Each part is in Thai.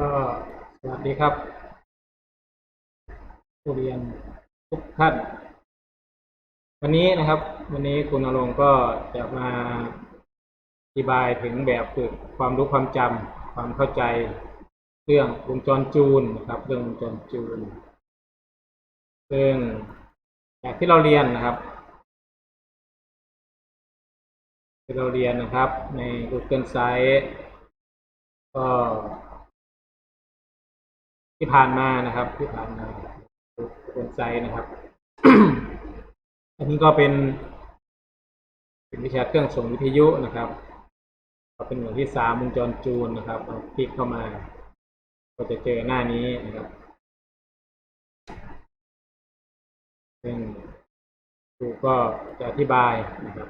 ก็สวัสดีครับผู้เรียนทุกท่าน วันนี้นะครับ วันนี้คุณอรงค์ก็จะมาอธิบายถึงแบบฝึกความรู้ความจำความเข้าใจ เรื่องวงจรจูนนะครับ เรื่องวงจรจูนซึ่งจากที่เราเรียนนะครับที่เราเรียนนะครับ ใน Google Site ก็ ที่ผ่านมานะครับ ที่ผ่านมาเป็นไซต์นะครับ อันนี้ก็เป็น เป็นวิชาเครื่องส่งวิทยุนะครับก็เป็นหน่วยที่สามวงจรจูนนะครับเราคลิกเข้ามา ก็จะเจอหน้านี้นะครับซึ่งครูก็จะอธิบายนะครับ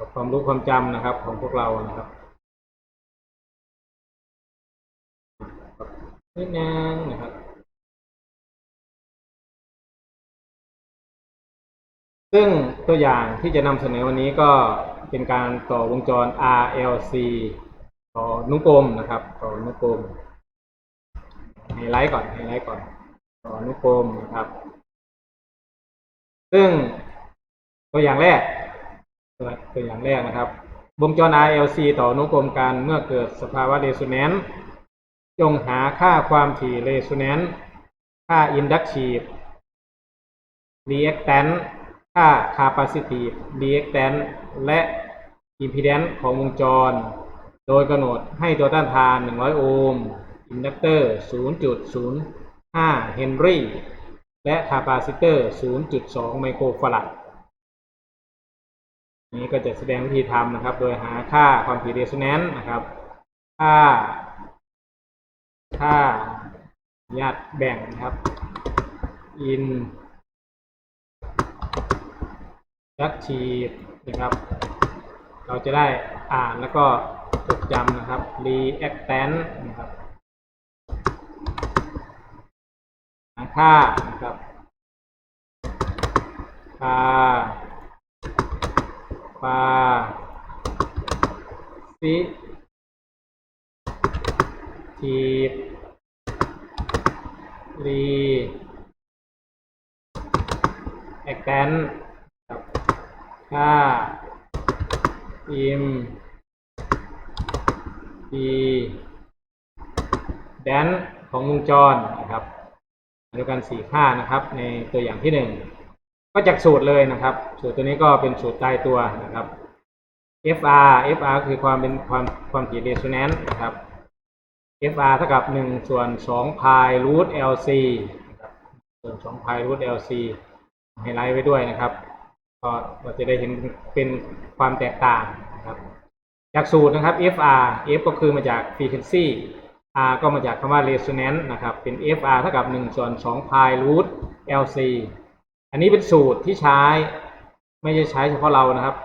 กับความรู้ความจำนะครับของพวกเรานะครับ นิดนึงนะครับ ซึ่งตัวอย่างที่จะนำเสนอวันนี้ก็เป็นการต่อวงจร RLC ต่อนุกรมนะครับ ต่อนุกรมไฮไลท์ก่อนไฮไลท์ก่อน ต่อนุกรมนะครับ ซึ่งตัวอย่างแรกตัวอย่างแรกนะครับ วงจร RLC ต่อนุกรมกันเมื่อเกิดสภาวะเรโซแนนซ์ จงหาค่าความถี่เรโซแนนซ์ค่าอินดักทีฟรีแอคแตนค่าคาปาซิทีฟรีแอคแตนและอิมพีแดนซ์ของวงจร โดยกำหนดให้ตัวต้านทาน 100 โอห์มอินดักเตอร์ 0.05 เฮนรี่ และคาปาซิเตอร์ 0.2 ไมโครฟาราดนี้ก็จะแสดงวิธีทำนะครับ โดยหาค่าความถี่เรโซแนนซ์นะครับ ค่า ค่าญาตแบ่งนะครับ in ductive นะครับ เราจะได้อ่านแล้วก็จดจำนะครับ reactant นะครับค่านะครับค่าค่าซิ ทีฟรีแอคแตนครับค่าอิมดีแดนของวงจรนะครับเดียวกันสี่ค่านะครับ ในตัวอย่างที่หนึ่งก็จากสูตรเลยนะครับ สูตรตัวนี้ก็เป็นสูตรตายตัวนะครับ FR FR คือความเป็นความความถี่เรโซแนนซ์นะครับ FR เท่ากับ 1 ส่วน2 pi root LC นะครับส่วน2 pi root LC ไฮไลท์ไว้ด้วยนะครับก็เราจะได้เห็นเป็นความแตกต่างนะครับ จากสูตรนะครับ FR F ก็คือมาจาก frequency R ก็มาจากคำว่า resonance นะครับเป็น FR เท่ากับ 1 ส่วน2 pi root LC อันนี้เป็นสูตรที่ใช้ไม่ใช่ใช้เฉพาะเรานะครับ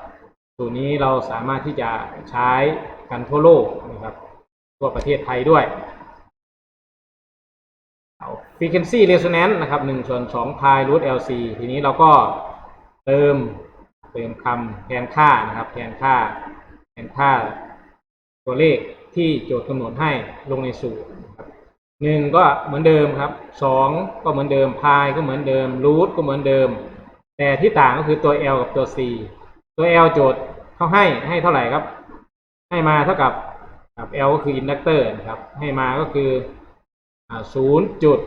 สูตรนี้เราสามารถที่จะใช้กันทั่วโลกนะครับ ทั่วประเทศไทยด้วยเอา frequency resonance นะครับ1ส่วน2 pi root LC ทีนี้เราก็เติมเติมคำแทนค่านะครับแทนค่าแทนค่าตัวเลขที่โจทย์กำหนดให้ลงในสูตรหนึ่งก็เหมือนเดิมครับสองก็เหมือนเดิม pi ก็เหมือนเดิม root ก็เหมือนเดิม แต่ที่ต่างก็คือตัว L กับตัว C ตัว L โจทย์เขาให้ให้เท่าไหร่ครับ ให้มาเท่ากับ กับ L ก็คืออินดักเตอร์นะครับ ให้มาก็คือศูนย์จุด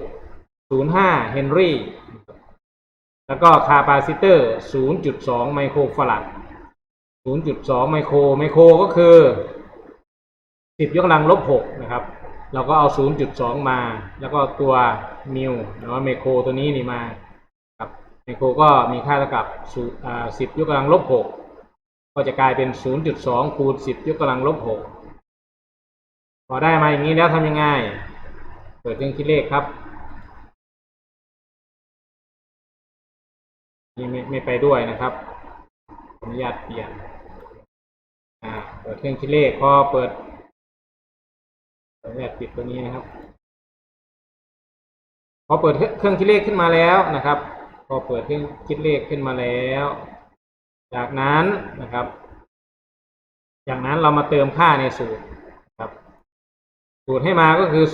ศูนย์ห้าเฮนรี่แล้วก็คาปาซิเตอร์ศูนย์จุดสองไมโครฟาราดศูนย์จุดสองไมโคร ไมโครก็คือสิบยกกำลังลบหกนะครับ เราก็เอาศูนย์จุดสองมา แล้วก็ตัวมิวหรือว่าไมโครตัวนี้นี่มาครับไมโครก็มีค่าเท่ากับสิบยกกำลังลบหกก็จะกลายเป็นศูนย์จุดสองคูณสิบยกกำลังลบหก พอได้มาอย่างนี้แล้วทำยังไง เปิดเครื่องคิดเลขครับนี่ไม่ไม่ไปด้วยนะครับอนุญาตเปลี่ยนอ่าเปิดเครื่องคิดเลขพอเปิดอนุญาตปิดตัวนี้นะครับ พอเปิดเครื่องคิดเลขขึ้นมาแล้วนะครับ พอเปิดเครื่องคิดเลขขึ้นมาแล้ว จากนั้นนะครับ จากนั้นเรามาเติมค่าในสูตร สูตรให้มาก็คือ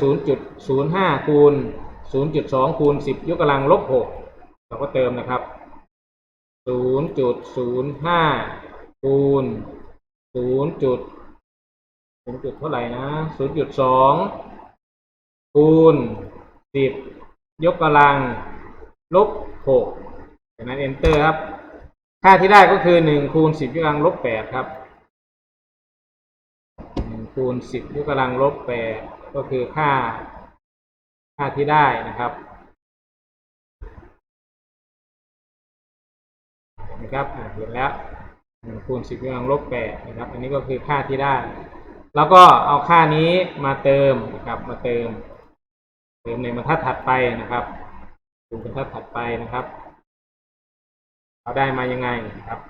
0.05 คูณ 0.2 คูณ 10 ยกกำลังลบ 6 เราก็เติมนะครับ 0.05 คูณ 0. จุด0จุดเท่าไหร่นะ 0.2 คูณ 10 ยกกำลังลบ 6 จากนั้น enter ครับ ค่าที่ได้ก็คือ 1 คูณ 10 ยกกำลังลบ 8 ครับ คูณ 10ยกกำลังลบ8ก็คือค่า ค่าที่ได้นะครับนะครับเห็นแล้วหนึ่งคูณสิบยกกำลังลบแปดนะครับ อันนี้ก็คือค่าที่ได้ แล้วก็เอาค่านี้มาเติมนะครับ มาเติม เติมในบรรทัดถัดไปนะครับดูบรรทัดถัดไปนะครับ เราได้มายังไงนะครับ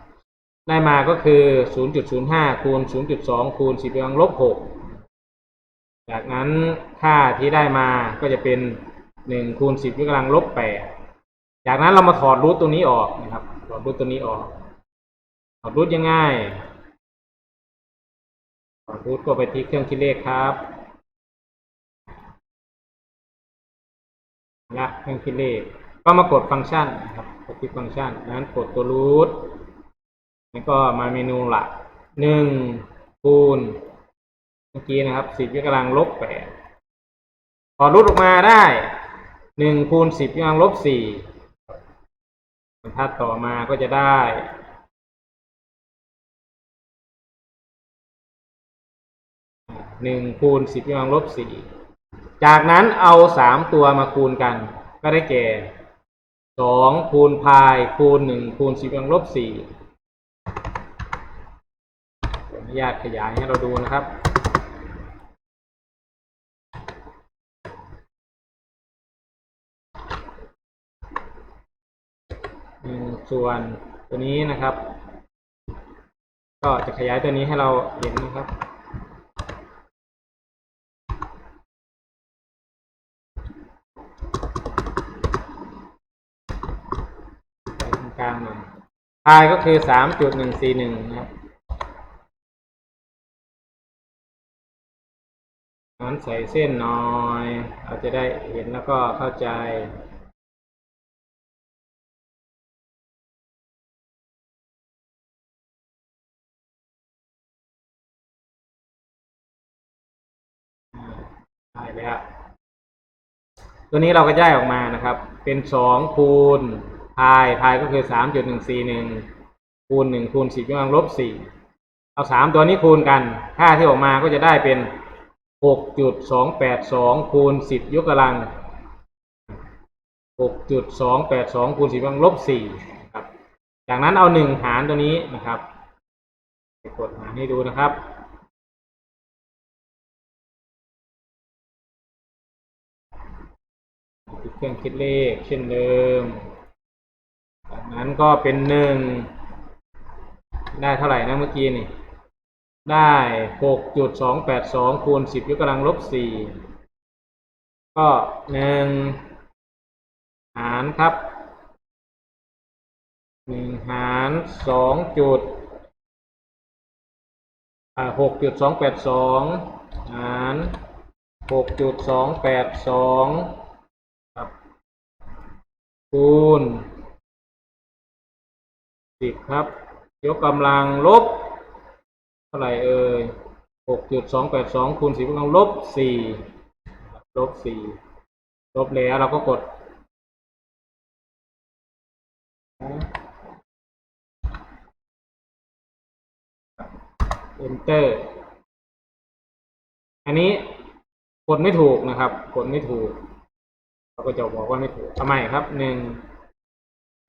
ได้มาก็คือ 0.05 คูณ 0.2 คูณ 10กำลังลบ 6 จากนั้นค่าที่ได้มาก็จะเป็น 1 คูณ 10ยกกำลังลบ 8 จากนั้นเรามาถอดรูทตัวนี้ออกนะครับ ถอดรูทตัวนี้ออก ถอดรูทยังไงถอดรูทก็ไปที่เครื่องคิดเลขครับละเครื่องคิดเลข ก็มากดฟังก์ชันนะครับ กดที่ฟังก์ชัน นั้นกดตัวรูท แล้วก็มาเมนูหลักหนึ่งคูณเมื่อกี้นะครับสิบยกกำลังลบแปดถอรูทออกมาได้หนึ่งคูณสิบยกกำลังลบสี่บรรทัดต่อมาก็จะได้หนึ่งคูณสิบยกกำลังลบสี่จากนั้นเอาสามตัวมาคูณกัน ก็ได้แก่สองคูณพายคูณหนึ่งคูณสิบยกกำลังลบสี่ อนุญาตขยายให้เราดูนะครับ ส่วนตัวนี้นะครับ ก็จะขยายตัวนี้ให้เราเห็นนะครับกลางหน่อยพายก็คือสามจุดหนึ่งสี่หนึ่งนะครับ งั้นใส่เส้นหน่อยเราจะได้เห็นแล้วก็เข้าใจ ได้แล้ว ตัวนี้เราก็ย้ออกมานะครับ เป็นสองคูณพายพายก็คือสามจุดหนึ่งสี่หนึ่งคูณหนึ่งคูณสิบยกกำลังลบสี่เอาสามตัวนี้คูณกัน ค่าที่ออกมาก็จะได้เป็น หกจุดสองแปดสองคูณสิบยกกำลังหกจุดสองแปดสองคูณสิบกำลังลบสี่ครับ จากนั้นเอาหนึ่งหารตัวนี้นะครับไปกดหารให้ดูนะครับเครื่องคิดเลขเช่นเดิม จากนั้นก็เป็นหนึ่งได้เท่าไหร่นะเมื่อกี้นี่ ได้หกจุดสองแปดสองคูณสิบยกกำลังลบสี่ก็หนึ่งหารครับหนึ่งหารสองจุดหกจุดสองแปดสองหารหกจุดสองแปดสองครับ คูณสิบครับ ยกกำลังลบ เท่าไหร่เอ่ยหกจุดสองแปดสองคูณสิบยกกำลังลบสี่ลบสี่ลบแล้วเราก็กด enter อันนี้กดไม่ถูกนะครับ กดไม่ถูก เราก็จะบอกว่าไม่ถูกทำไมครับหนึ่ง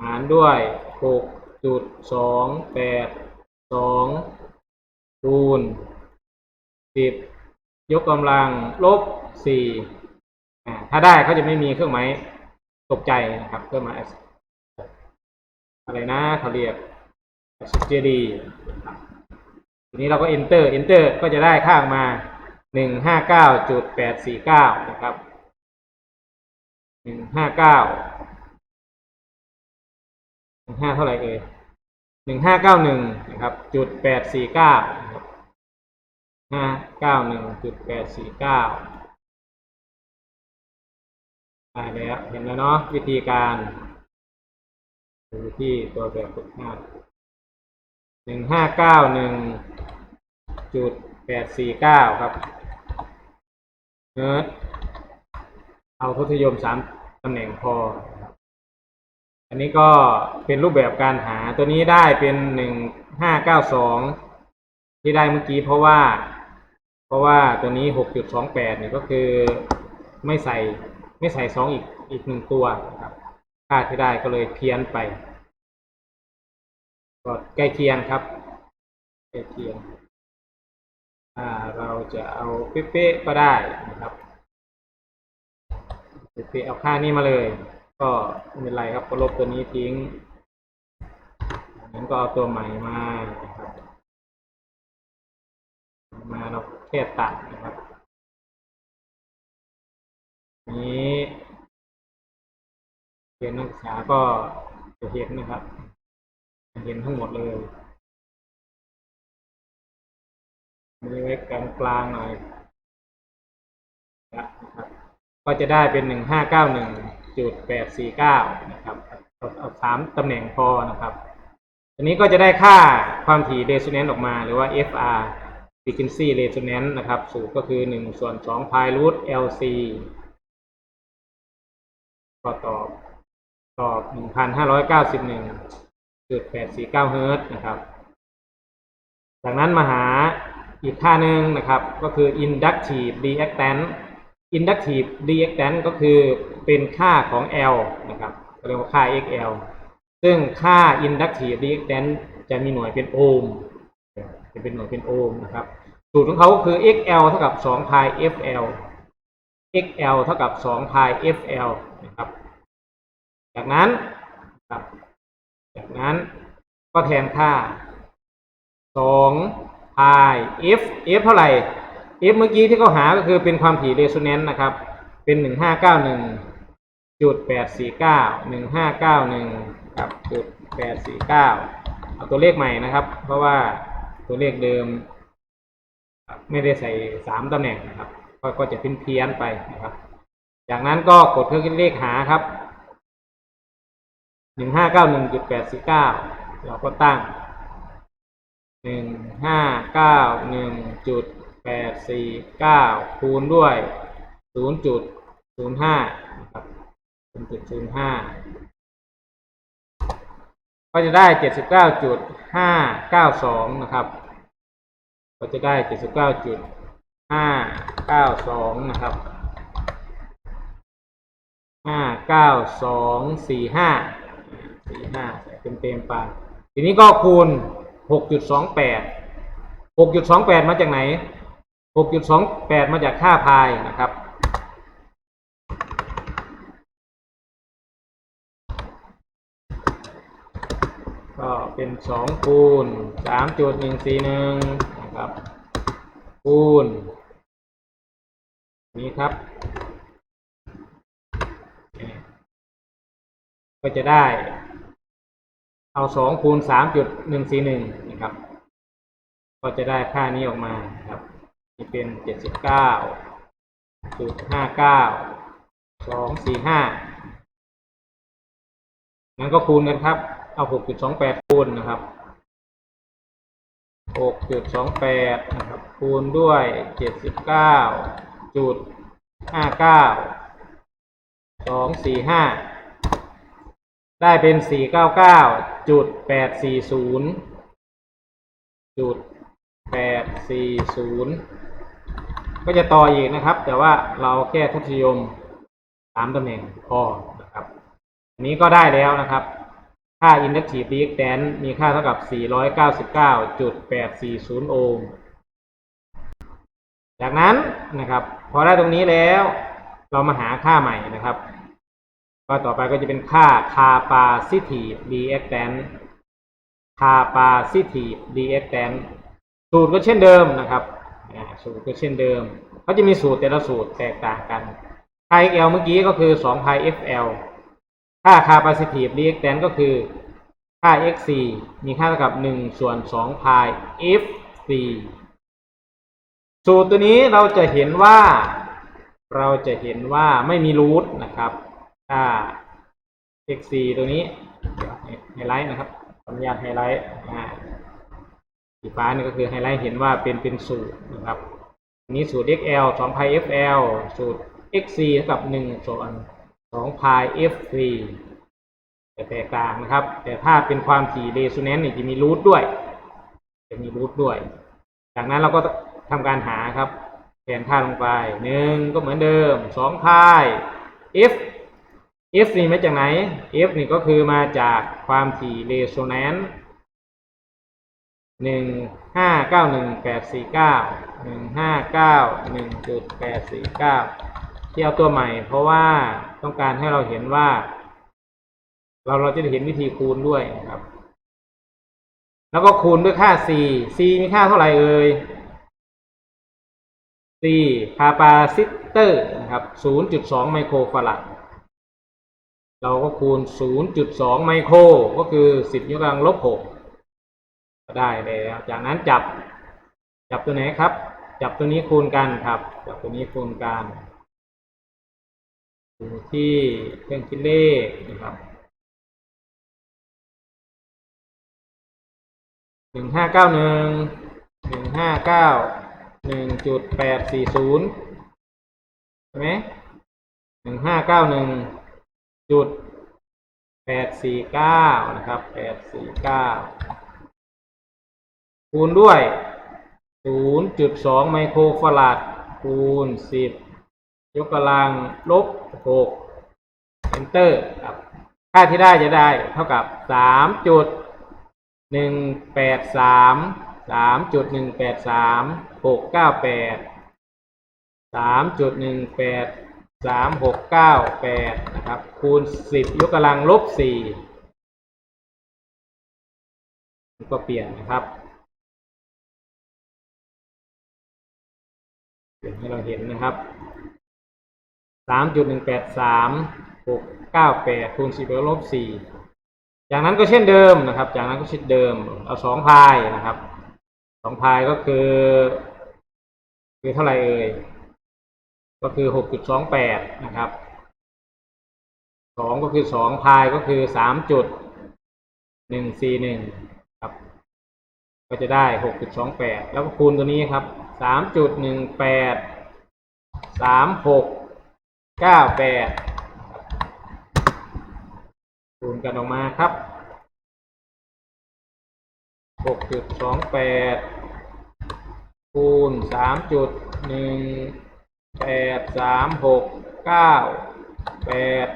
หารด้วยหกจุดสองแปดสอง คูณสิบยกกำลังลบสี่ถ้าได้เขาจะไม่มีเครื่องหมายตกใจนะครับ เครื่องหมายอะไรนะเขาเรียก SGD ทีนี้เราก็ enter enter ก็จะได้ค่าออกมาหนึ่งห้าเก้าจุดแปดสี่เก้านะครับหนึ่งห้าเก้าหนึ่งห้าเท่าไหร่เอ่ย หนึ่งห้าเก้าหนึ่งนะครับจุดแปดสี่เก้าห้าเก้าหนึ่งจุดแปดสี่เก้าได้แล้วเห็นแล้วเนาะวิธีการดูที่ตัวแบบฝึกหัดหนึ่งห้าเก้าหนึ่งจุดแปดสี่เก้าครับเออเอาทศนิยมสามตำแหน่งพอ อันนี้ก็เป็นรูปแบบการหาตัวนี้ได้เป็นหนึ่งห้าเก้าสองที่ได้เมื่อกี้เพราะว่า เพราะว่าตัวนี้หกจุดสองแปดเนี่ยก็คือไม่ใส่ไม่ใส่สองอีกอีกหนึ่งตัวครับค่าที่ได้ก็เลยเพี้ยนไปก็ใกล้เคียงครับใกล้เคียงอ่าเราจะเอาเป๊ะๆก็ได้นะครับเป๊ะๆเอาค่านี้มาเลย ก็ไม่เป็นไรครับก็ลบตัวนี้ทิ้งนั้นก็เอาตัวใหม่มานะครับมาเราแค่ตัดนะครับ นี้เรียนนักศึกษาก็จะเห็นนะครับเห็นทั้งหมดเลยมีไว้กลางกลางหน่อยนะครับ ก็จะได้เป็นหนึ่งห้าเก้าหนึ่ง จุดแปดสี่เก้านะครับเอาสามตำแหน่งพอนะครับอันนี้ก็จะได้ค่าความถี่ resonance ออกมา หรือว่า FR frequency resonance นะครับ สูตรก็คือหนึ่งส่วนสอง pi root LC ก็ตอบตอบหนึ่งพันห้าร้อยเก้าสิบหนึ่งจุดแปดสี่เก้าเฮิร์ตนะครับ จากนั้นมาหาอีกค่าหนึ่งนะครับ ก็คือ inductive reactance inductive reactance ก็คือเป็นค่าของ L นะครับเรียกว่าค่า XL ซึ่งค่า inductive reactance จะมีหน่วยเป็นโอห์มจะเป็นหน่วยเป็นโอห์มนะครับ สูตรของเขาก็คือ XL เท่ากับ2 pi FL XL เท่ากับ2 pi FL นะครับ จากนั้นครับจากนั้นก็แทนค่า2 pi F F เท่าไหร่ f เมื่อกี้ที่เขาหาก็คือเป็นความถี่เรโซแนนต์นะครับ เป็น 1591.849 1591ครับจุด849 เอาตัวเลขใหม่นะครับ เพราะว่าตัวเลขเดิม ไม่ได้ใส่ 3ตำแหน่งนะครับ ก็จะเป็นเพี้ยนไปนะครับ จากนั้นก็กดเครื่องคิดเลขหาครับ 1591.849 เราก็ตั้ง 1591. แปดสี่เก้าคูณด้วยศูนย์จุดศูนย์ห้านะครับศูนย์จุดศูนย์ห้าก็จะได้เจ็ดสิบเก้าจุดห้าเก้าสองนะครับ ก็จะได้เจ็ดสิบเก้าจุดห้าเก้าสองนะครับห้าเก้าสองสี่ห้าสี่ห้าเต็มเต็มไปทีนี้ก็คูณหกจุดสองแปดหกจุดสองแปดมาจากไหน หกจุดสองแปดมาจากค่าพายนะครับ ก็เป็นสองคูณสามจุดหนึ่งสี่หนึ่งนะครับ คูณ นี้ครับ ก็จะได้ เอาสองคูณสามจุดหนึ่งสี่หนึ่งนะครับ ก็จะได้ค่านี้ออกมาครับ เป็นเจ็ดสิบเก้าจุดห้าเก้าสองสี่ห้างั้นก็คูณกันครับ เอาหกจุดสองแปดคูณนะครับหกจุดสองแปดนะครับ คูณด้วยเจ็ดสิบเก้าจุดห้าเก้าสองสี่ห้าได้เป็นสี่เก้าเก้าจุดแปดสี่ศูนย์จุดแปดสี่ศูนย์ ก็จะต่ออีกนะครับ แต่ว่าเราแค่ทศนิยมสามตำแหน่งพอนะครับอันนี้ก็ได้แล้วนะครับ ค่า inductive reactance มีค่าเท่ากับ 499.840 โอห์มจากนั้นนะครับ พอได้ตรงนี้แล้วเรามาหาค่าใหม่นะครับ ก็ต่อไปก็จะเป็นค่า capacitive reactance capacitive reactance สูตรก็เช่นเดิมนะครับ สูตรก็เช่นเดิมเขาจะมีสูตรแต่ละสูตรแตกต่างกัน pi xl เมื่อกี้ก็คือ2 pi fl ค่า capacitive reactance ก็คือค่า xc มีค่าเท่ากับ 1 ส่วน2 pi fc สูตรตัวนี้เราจะเห็นว่า เราจะเห็นว่าไม่มีรูทนะครับค่า x 4ตัวนี้ไฮไลท์นะครับขออนุญาตไฮไลท์ สีฟ้านี่ก็คือไฮไลท์เห็นว่าเป็นเป็นสูตรนะครับนี้สูตร xl 2 pi fl สูตร xc เท่ากับ1ส่วน2 pi f3 แต่แตกต่างนะครับ แต่ถ้าเป็นความถี่เรซูแนนซ์นี่จะมีรูทด้วย จะมีรูทด้วย จากนั้นเราก็ทำการหาครับแทนค่าลงไปหนึ่งก็เหมือนเดิมสองพาย f f นี่มาจากไหน f นี่ก็คือมาจากความถี่เรโซแนนซ์ หนึ่งห้าเก้าหนึ่งแปดสี่เก้าหนึ่งห้าเก้าหนึ่งจุดแปดสี่เก้าที่เอาตัวใหม่ เพราะว่าต้องการให้เราเห็นว่า เราเราจะเห็นวิธีคูณด้วยนะครับ แล้วก็คูณด้วยค่า c c มีค่าเท่าไหร่เอ่ย c คาปาซิเตอร์นะครับ 0.2 ไมโครฟารัดเราก็คูณ 0.2 ไมโคร ก็คือ 10ยกกำลังลบ6ก็ ได้แล้วจากนั้นจับจับตัวไหนครับ จับตัวนี้คูณกันครับ จับตัวนี้คูณกันอยู่ที่เครื่องคิดเลขนะครับหนึ่งห้าเก้าหนึ่งหนึ่งห้าเก้าหนึ่งจุดแปดสี่ศูนย์ใช่ไหมหนึ่งห้าเก้าหนึ่งจุดแปดสี่เก้านะครับแปดสี่เก้า คูณด้วย 0.2 ไมโครฟาราดคูณ 10 ยกกำลังลบ 6 Enter ครับ ค่าที่ได้จะได้เท่ากับ 3.183 3.183 698 3.183 698 นะครับ คูณ 10 ยกกำลังลบ 4 ก็เปลี่ยนนะครับ ให้เราเห็นนะครับสามจุดหนึ่งแปดสามหกเก้าแปดคูณสิบยกกำลังลบสี่จากนั้นก็เช่นเดิมนะครับ จากนั้นก็เช่นเดิม เอาสองพายนะครับสองพายก็คือ คือเท่าไหร่เอ่ยก็คือหกจุดสองแปดนะครับสองก็คือสองพายก็คือสามจุดหนึ่งสี่หนึ่งครับ ก็จะได้หกจุดสองแปดแล้วก็คูณตัวนี้ครับ สามจุดหนึ่งแปดสามหกเก้าแปดคูณกันออกมาครับหกจุดสองแปดคูณสามจุดหนึ่งแปดสามหกเก้าแปด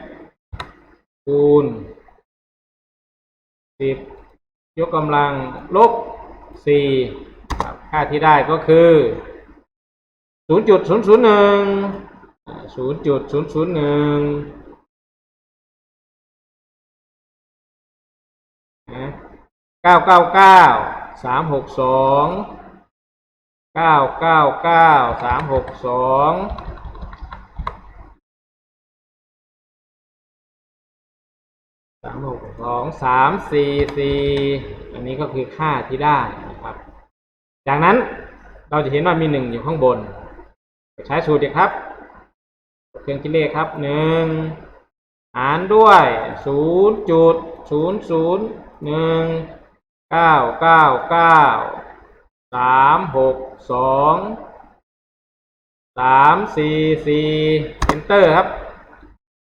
คูณสิบยกกำลังลบสี่ ค่าที่ได้ก็คือศูนย์จุดศูนย์ศูนย์หนึ่งศูนย์จุดศูนย์ศูนย์หนึ่งเก้าเก้าเก้าสามหกสองเก้าเก้าเก้าสามหกสองสามหกสองสามสี่สี่อันนี้ก็คือค่าที่ได้ จากนั้นเราจะเห็นว่ามีหนึ่งอยู่ข้างบน ใช้สูตรเดียครับ เครื่องคิดเลขครับหนึ่งหารด้วยศูนย์จุดศูนย์ศูนย์หนึ่งเก้าเก้าเก้าสามหกสองสามสี่สี่เอนเตอร์ครับ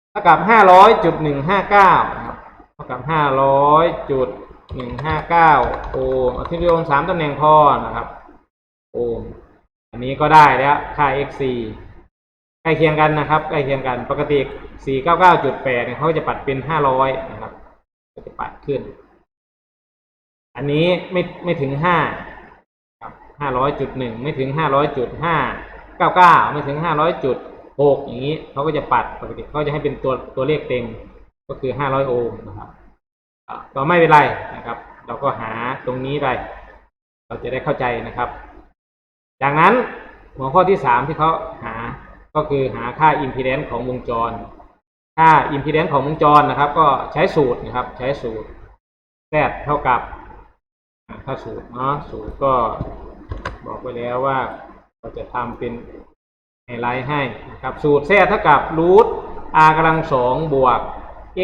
เท่ากับห้าร้อยจุดหนึ่งห้าเก้าครับเท่ากับห้าร้อยจุด หนึ่งห้าเก้าโอห์มอาที่โยงสามตำแหน่งพอนะครับ โอห์มอันนี้ก็ได้แล้วค่า xc ใกล้เคียงกันนะครับ ใกล้เคียงกันปกติ 499.8เนี่ยเขาจะปัดเป็น 500 นะครับ ก็จะปัดขึ้น อันนี้ไม่ไม่ถึง5ครับ500.1 ไม่ถึง 500.599 ไม่ถึง 500.6 อย่างนี้เขาก็จะปัดปกติเขาจะให้เป็นตัวตัวเลขเต็มก็คือ 500 โอห์มนะครับ ก็ไม่เป็นไรนะครับ เราก็หาตรงนี้ไป เราจะได้เข้าใจนะครับ จากนั้นหัวข้อที่สามที่เขาหาก็คือหาค่าอิมพี a ดน c ของวงจร ค่าอิมพี a ดน c ของวงจรนะครับ ก็ใช้สูตรนะครับ ใช้สูตร z เท่ากับอ่าถ้าสูตรเนาะสูตรก็บอกไปแล้วว่าเราจะทำเป็นไฮไลท์ให้นะครับ สูตร z เท่ากับรูท r กำลังสองบวก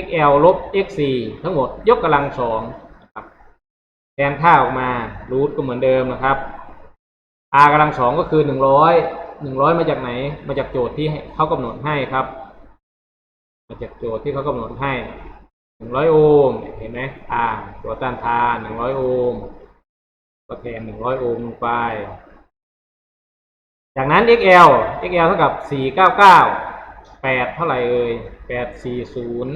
xl ลบ x4 ทั้งหมดยกกำลังสองแทนค่าออกมารูทก็เหมือนเดิมนะครับ r กำลังสองก็คือหนึ่งร้อยหนึ่งร้อยมาจากไหน มาจากโจทย์ที่เขากำหนดให้ครับ มาจากโจทย์ที่เขากำหนดให้หนึ่งร้อยโอห์มเห็นไหม r ตัวต้านทานหนึ่งร้อยโอห์มก็แทนหนึ่งร้อยโอห์มลงไป จากนั้น xl xl เท่ากับสี่เก้าเก้า แปดเท่าไหร่เอ่ยแปดสี่ศูนย์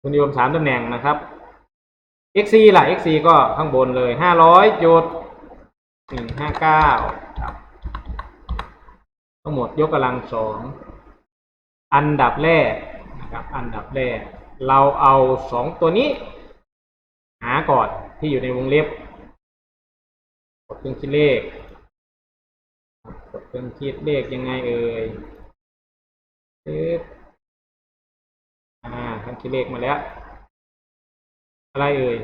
คุณโยมสามตำแหน่งนะครับ xc ล่ะ xc ก็ข้างบนเลยห้าร้อยจุดหนึ่งห้าเก้าทั้งหมดยกกำลังสองอันดับแรกนะครับ อันดับแรก เราเอาสองตัวนี้ หาก่อนที่อยู่ในวงเล็บกดเครื่องคิดเลข เครื่งคิดเลขยังไงเอ่ยปึ๊บอ่าเครื่องคิดเลขมาแล้ว อะไรเอ่ย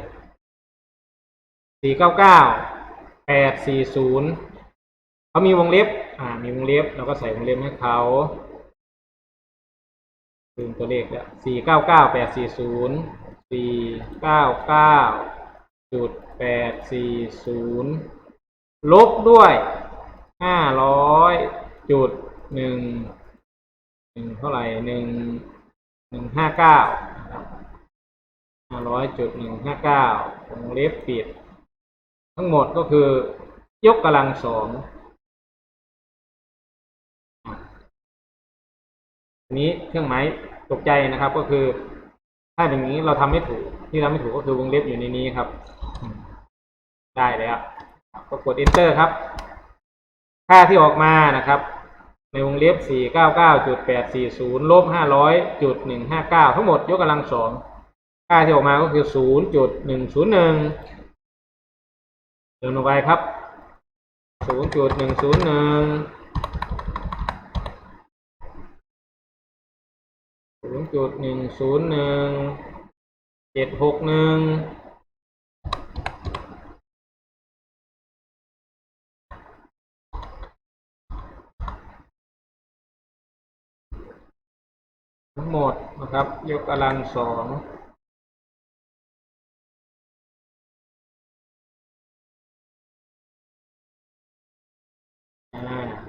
สี่เก้าเก้าแปดสี่ศูนย์เขามีวงเล็บ อ่า มีวงเล็บ เราก็ใส่วงเล็บให้เขาลืมตัวเลขแล้วสี่เก้าเก้าแปดสี่ศูนย์สี่เก้าเก้าจุดแปดสี่ศูนย์ลบด้วย ห้าร้อยจุดหนึ่งหนึ่งเท่าไหร่หนึ่งหนึ่งห้าเก้าห้าร้อยจุดหนึ่งห้าเก้าวงเล็บปิด ทั้งหมดก็คือยกกำลังสองนี้เครื่องหมายตกใจนะครับก็คือ ถ้าอย่างนี้เราทำไม่ถูกที่ทำไม่ถูกก็คือวงเล็บอยู่ในนี้ครับ ได้แล้วก็กด enter ครับ ค่าที่ออกมานะครับ ในวงเล็บ 499.840 ลบ 500.159 ทั้งหมดยกกำลังสองค่าที่ออกมาก็คือ 0.101เดินลงไปครับ 0.101 0.101 761 งหมดนะครับ ยกกำลังสอง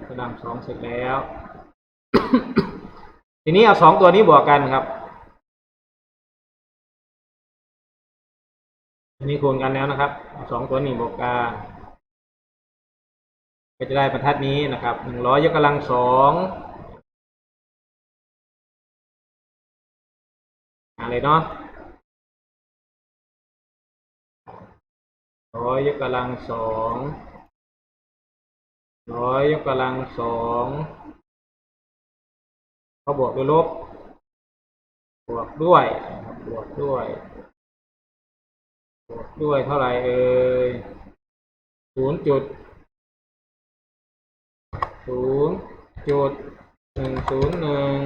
กำลังสองเสร็จแล้ว ทีนี้เอาสองตัวนี้บวกกันครับ อันนี้คูณกันแล้วนะครับสองตัวนี้บวกกันก็จะได้บรรทัดนี้นะครับหนึ่งร้อยยกกำลังสอง อะไรเนาะร้อยยกกำลังสองร้อยยกกำลังสองก็บวกด้วยลบบวกด้วยบวกด้วยบวกด้วยเท่าไหร่เอ่ยศูนย์จุดศูนย์จุดหนึ่งศูนย์หนึ่ง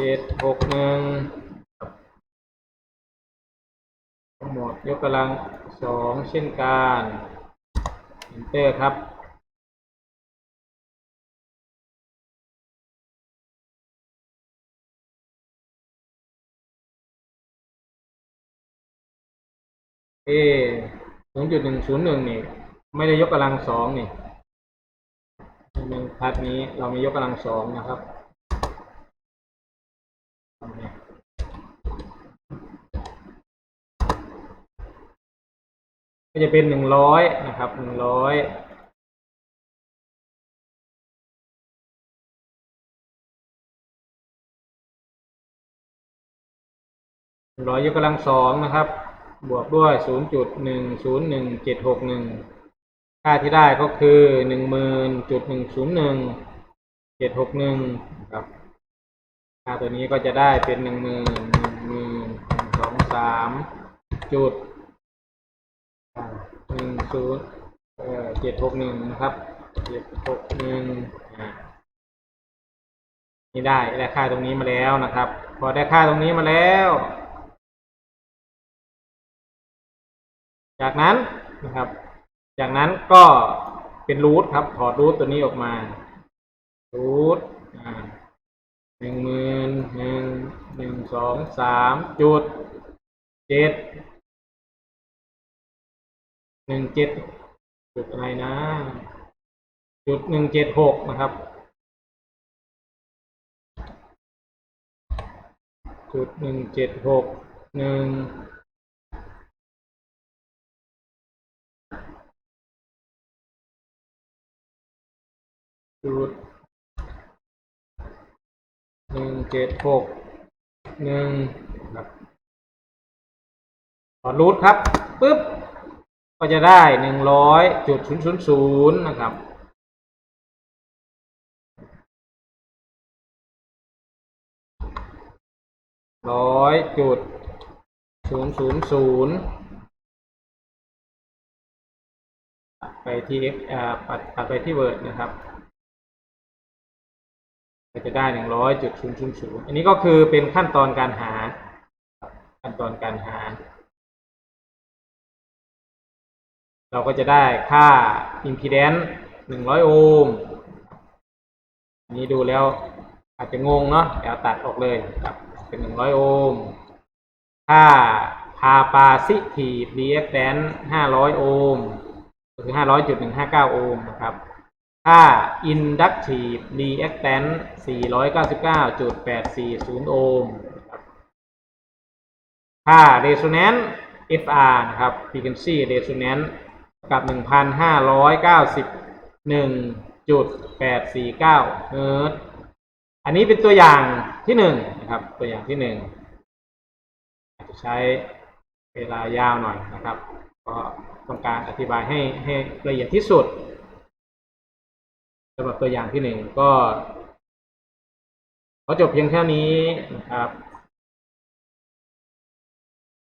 เจ็ดหกหนึ่ง ทั้งหมดยกกำลังสองเช่นกันเอนเตอร์ครับ เอศูนย์จุดหนึ่งศูนย์หนึ่งนี่ ไม่ได้ยกกำลังสองนี่ในพาร์ทนี้เรามียกกำลังสองนะครับ ก็จะเป็นหนึ่งร้อยนะครับหนึ่งร้อยร้อยยกกำลังสองนะครับ บวกด้วยศูนย์จุดหนึ่งศูนย์หนึ่งเจ็ดหกหนึ่งค่าที่ได้ก็คือหนึ่งหมื่นจุดหนึ่งศูนย์หนึ่งเจ็ดหกหนึ่งครับค่าตัวนี้ก็จะได้เป็นหนึ่งหมื่นหนึ่งหมื่นหนึ่งสองสามจุด หนึ่งศูนย์เอ่อเจ็ดหกหนึ่งนะครับเจ็ดหกหนึ่งนี่ได้ได้ค่าตรงนี้มาแล้วนะครับ พอได้ค่าตรงนี้มาแล้ว จากนั้นนะครับ จากนั้นก็เป็นรูทครับถอดรูทตัวนี้ออกมารูทหนึ่งหมื่นหนึ่งหนึ่งสองสามจุดเจ็ด หนึ่งเจ็ดจุดอะไรนะ จุดหนึ่งเจ็ดหกนะครับ จุดหนึ่งเจ็ดหกหนึ่งจุดหนึ่งเจ็ดหกหนึ่งครับถอดรูทครับปึ๊บ ก็จะได้หนึ่งร้อยจุดศูนย์ศูนย์ศูนย์นะครับ ร้อยจุดศูนย์ศูนย์ศูนย์ไปที่ X อ่าปัดตัดไปที่ Word นะครับก็จะได้หนึ่งร้อยจุดศูนย์ศูนย์ศูนย์อันนี้ก็คือเป็นขั้นตอนการหาขั้นตอนการหา เราก็จะได้ค่า impedance หนึ่งร้อยโอห์มนี้ดูแล้วอาจจะงงเนาะเดี๋ยวตัดออกเลยครับเป็นหนึ่งร้อยโอห์มค่า capacitive reactance ห้าร้อยโอห์มก็คือห้าร้อยจุดหนึ่งห้าเก้าโอห์มนะครับ ค่า inductive reactance สี่ร้อยเก้าสิบเก้าจุดแป ดสี่ศูนย์โอห์มนะครับค่า resonance FR นะครับ frequency resonance กับ1,591.849เฮิรตอันนี้เป็นตัวอย่างที่หนึ่งนะครับ ตัวอย่างที่หนึ่งอาจจะใช้เวลายาวหน่อยนะครับ ก็ต้องการอธิบายให้ให้ละเอียดที่สุดสำหรับตัวอย่างที่หนึ่งก็ขอจบเพียงแค่นี้นะครับ